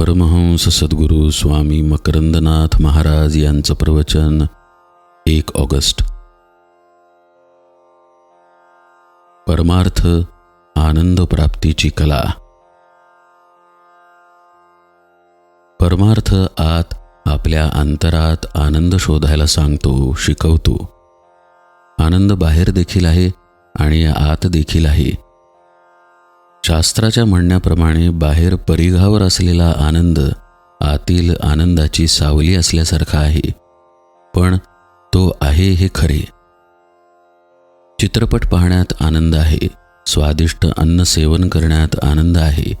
परमहंस सद्गुरू स्वामी मकरंदनाथ महाराज यांचं प्रवचन एक ऑगस्ट. परमार्थ आनंद प्राप्तीची कला. परमार्थ आत आपल्या अंतरात आनंद शोधायला सांगतो शिकवतो. आनंद बाहेर देखील आहे आणि आत देखील आहे. शास्त्राच्या म्हणण्याप्रमाणे बाहेर परिघावर असलेला आनंद आतील आनंदाची सावली असल्यासारखा आहे. पण तो आहे हे खरे. चित्रपट पाहण्यात आनंद आहे. स्वादिष्ट अन्न सेवन करण्यात आनंद आहे.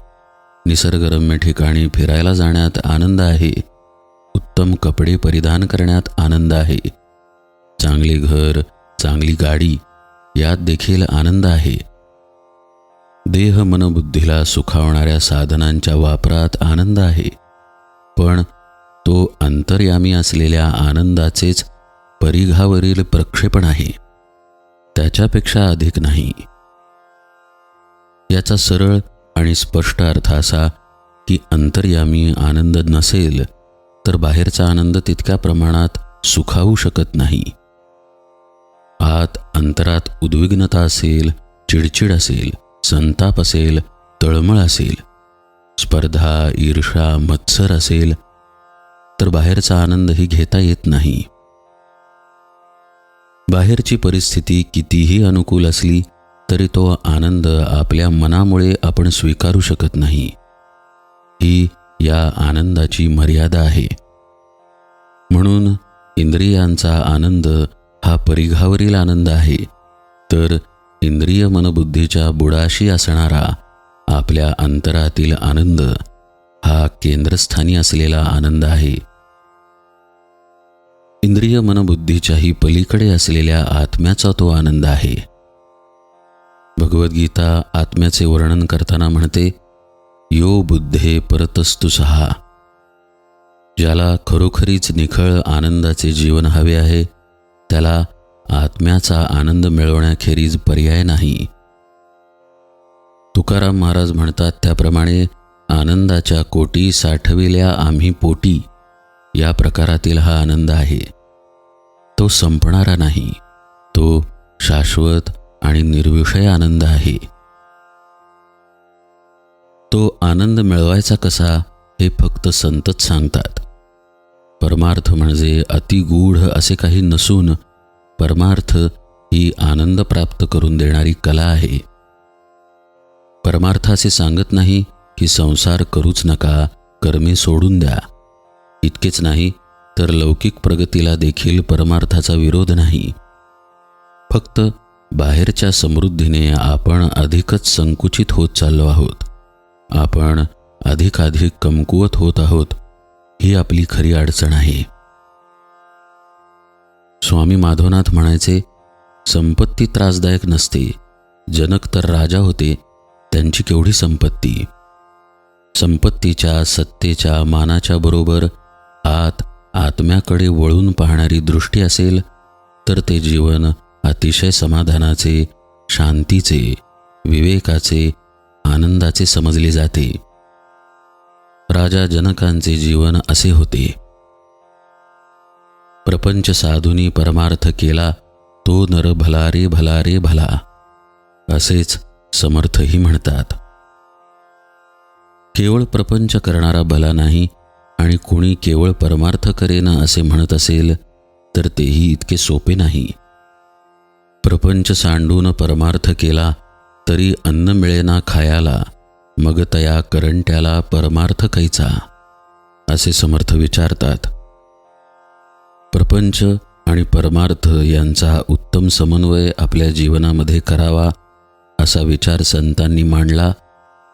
निसर्गरम्य ठिकाणी फिरायला जाण्यात आनंद आहे. उत्तम कपडे परिधान करण्यात आनंद आहे. चांगले घर चांगली गाडी यात देखील आनंद आहे. देह मनबुद्धीला सुखावणाऱ्या साधनांच्या वापरात आनंद आहे. पण तो अंतर्यामी असलेल्या आनंदाचेच परिघावरील प्रक्षेपण आहे. त्याच्यापेक्षा अधिक नाही. याचा सरळ आणि स्पष्ट अर्थ असा की अंतर्यामी आनंद नसेल तर बाहेरचा आनंद तितक्या प्रमाणात सुखावू शकत नाही. आत अंतरात उद्विग्नता असेल चिडचिड असेल संताप असेल तळमळ असेल स्पर्धा ईर्षा मत्सर असेल तर बाहेरचा आनंदही घेता येत नाही. बाहेरची परिस्थिती कितीही अनुकूल असली तरी तो आनंद आपल्या मनामुळे आपण स्वीकारू शकत नाही. ही या आनंदाची मर्यादा आहे. म्हणून इंद्रियांचा आनंद हा परिघावरील आनंद आहे. तर इंद्रिय मनबुद्धीच्या बुडाशी असणारा आपल्या अंतरातील आनंद हा केंद्रस्थानी असलेला आनंद आहे. इंद्रिय मनबुद्धीच्याही पलीकडे असलेल्या आत्म्याचा तो आनंद आहे. भगवद्गीता आत्म्याचे वर्णन करताना म्हणते यो बुद्धे परतस्तु सहा. ज्याला खरोखरीच निखळ आनंदाचे जीवन हवे आहे त्याला आत्म्याचा आनंद मिळवण्याखेरीज पर्याय नाही. तुकाराम महाराज म्हणतात त्याप्रमाणे आनंदाच्या कोटी साठविल्या आम्ही पोटी. या प्रकारातील हा आनंद आहे. तो संपणारा नाही. तो शाश्वत आणि निर्विषय आनंद आहे. तो आनंद मिळवायचा कसा हे फक्त संतच सांगतात. परमार्थ म्हणजे अतिगूढ असे काही नसून परमार्थ ही आनंद प्राप्त करून देणारी कला आहे. परमार्थाचे सांगत नाही की संसार करूच नका कर्मे सोडून द्या. इतकेच नाही तर लौकिक प्रगतीला देखील परमार्थाचा विरोध नाही. फक्त बाहेरच्या समृद्धीने आपण अधिकच संकुचित होत चाललो आहोत. आपण अधिकाधिक कमकुवत होत आहोत ही आपली खरी अडचण आहे. स्वामी माधवनाथ म्हणायचे संपत्ती त्रासदायक नसते. जनक तर राजा होते. त्यांची केवढी संपत्ती? संपत्तीच्या सत्तेच्या मानाच्या बरोबर आत आत्म्याकडे वळून पाहणारी दृष्टी असेल तर ते जीवन अतिशय समाधानाचे शांतीचे विवेकाचे आनंदाचे समजले जाते. राजा जनकांचे जीवन असे होते. प्रपंच साधुनी परमार्थ केला तो नर भला रे भला रे भला. असेच समर्थही म्हणतात. केवळ प्रपंच करणारा भला नाही आणि कुणी केवळ परमार्थ करेना असे म्हणत असेल तर तेही इतके सोपे नाही. प्रपंच सांडून परमार्थ केला तरी अन्न मिळेना खायाला मग तया करंट्याला परमार्थ कैचा असे समर्थ विचारतात. प्रपंच आणि परमार्थ यांचा उत्तम समन्वय आपल्या जीवनामध्ये करावा असा विचार संतांनी मांडला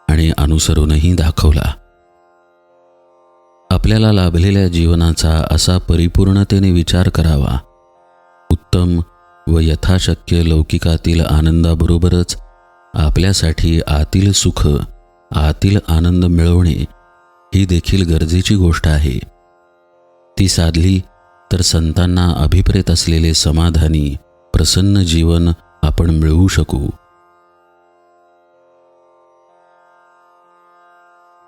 आणि अनुसरूनही दाखवला. आपल्याला लाभलेल्या जीवनाचा असा परिपूर्णतेने विचार करावा. उत्तम व यथाशक्य लौकिकातील आनंदाबरोबरच आपल्यासाठी आतील सुख आतील आनंद मिळवणे ही देखील गरजेची गोष्ट आहे. ती साधली तर संतांना अभिप्रेत असलेले समाधानी प्रसन्न जीवन आपण मिळवू शकू.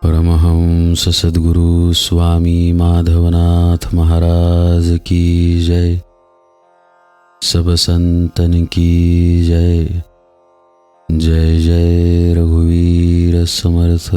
परमहंस सद्गुरु स्वामी माधवनाथ महाराज की जय. सब संतन की जय. जय जय रघुवीर समर्थ.